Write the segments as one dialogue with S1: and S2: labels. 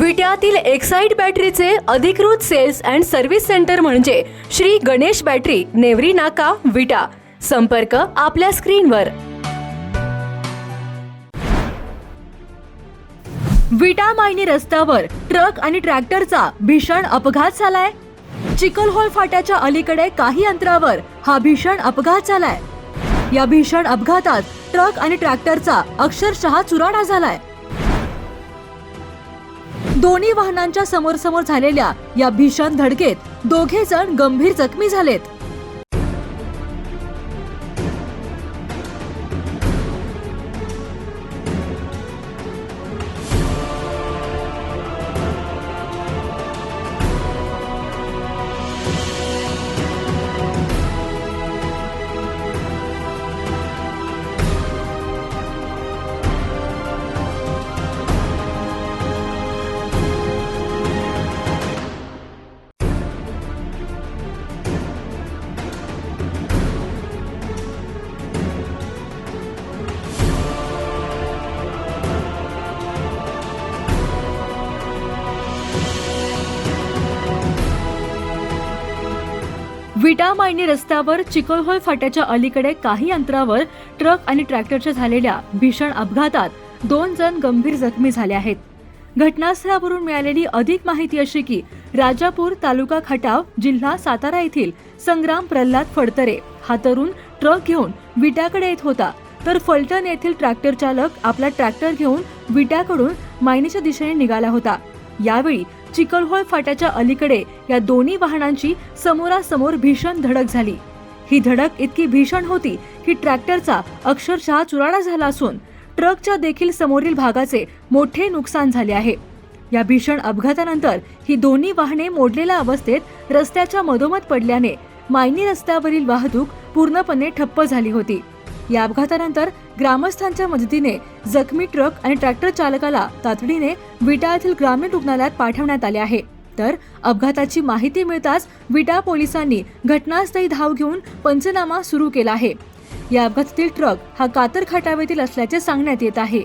S1: विट्यातील Exide बॅटरीचे अधिकृत sales and service centre म्हणजे श्री गणेश बॅटरी नेवरी नाका विटा. संपर्क आपल्या स्क्रीनवर. विटा मायनी रस्त्यावर ट्रक आणि ट्रॅक्टरचा भीषण अपघात झालाय. चिकलहोल फाट्याच्या अलीकडे काही अंतरावर हा भीषण अपघात झालाय. या भीषण अपघातात ट्रक आणि ट्रॅक्टरचा अक्षरशः चुराडा झालाय. दोन्ही वाहनांच्या समोर समोर झालेल्या या भीषण धडकेत दोघे जण गंभीर जखमी झालेत. विटा मायनी रस्त्यावर चिकलहोळ फाट्याच्या अलीकडे काही अंतरावर ट्रक आणि ट्रॅक्टरच्या झालेल्या भीषण अपघातात दोन जण गंभीर जखमी झाले आहेत. घटनास्थळावरून मिळालेली अधिक माहिती अशी की राजापूर तालुका खटाव जिल्हा सातारा येथील संग्राम प्रल्हाद फडतरे हा तरुण ट्रक घेऊन विट्याकडे येत होता. तर फलटण येथील ट्रॅक्टर चालक आपला ट्रॅक्टर घेऊन विट्याकडून मायनीच्या दिशेने निघाला होता. यावेळी चिकलहोळ फाट्याच्या अलीकडे या दोन्ही वाहनांची समोरासमोर भीषण धडक झाली. ही धडक इतकी भीषण होती की ट्रॅक्टरचा अक्षरशः चुराडा झाला असून ट्रकच्या देखील समोरील भागाचे मोठे नुकसान झाले आहे. या भीषण अपघातानंतर ही दोन्ही वाहने मोडलेल्या अवस्थेत रस्त्याच्या मधोमध पडल्याने मायनी रस्त्यावरील वाहतूक पूर्णपणे ठप्प झाली होती. या अपघातानंतर ग्रामस्थांच्या मदतीने जखमी ट्रक आणि ट्रॅक्टर चालकाला तातडीने विटा येथील ग्रामीण रुग्णालयात पाठवण्यात आले आहे. तर अपघाताची माहिती मिळताच विटा पोलिसांनी घटनास्थळी धाव घेऊन पंचनामा सुरू केला आहे. या अपघातातील ट्रक हा कातर खटाव असल्याचे सांगण्यात येत आहे.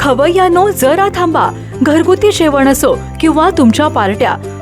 S1: खवय्यानो जरा थांबा. घरगुती जेवण असो किंवा तुमच्या पार्ट्या.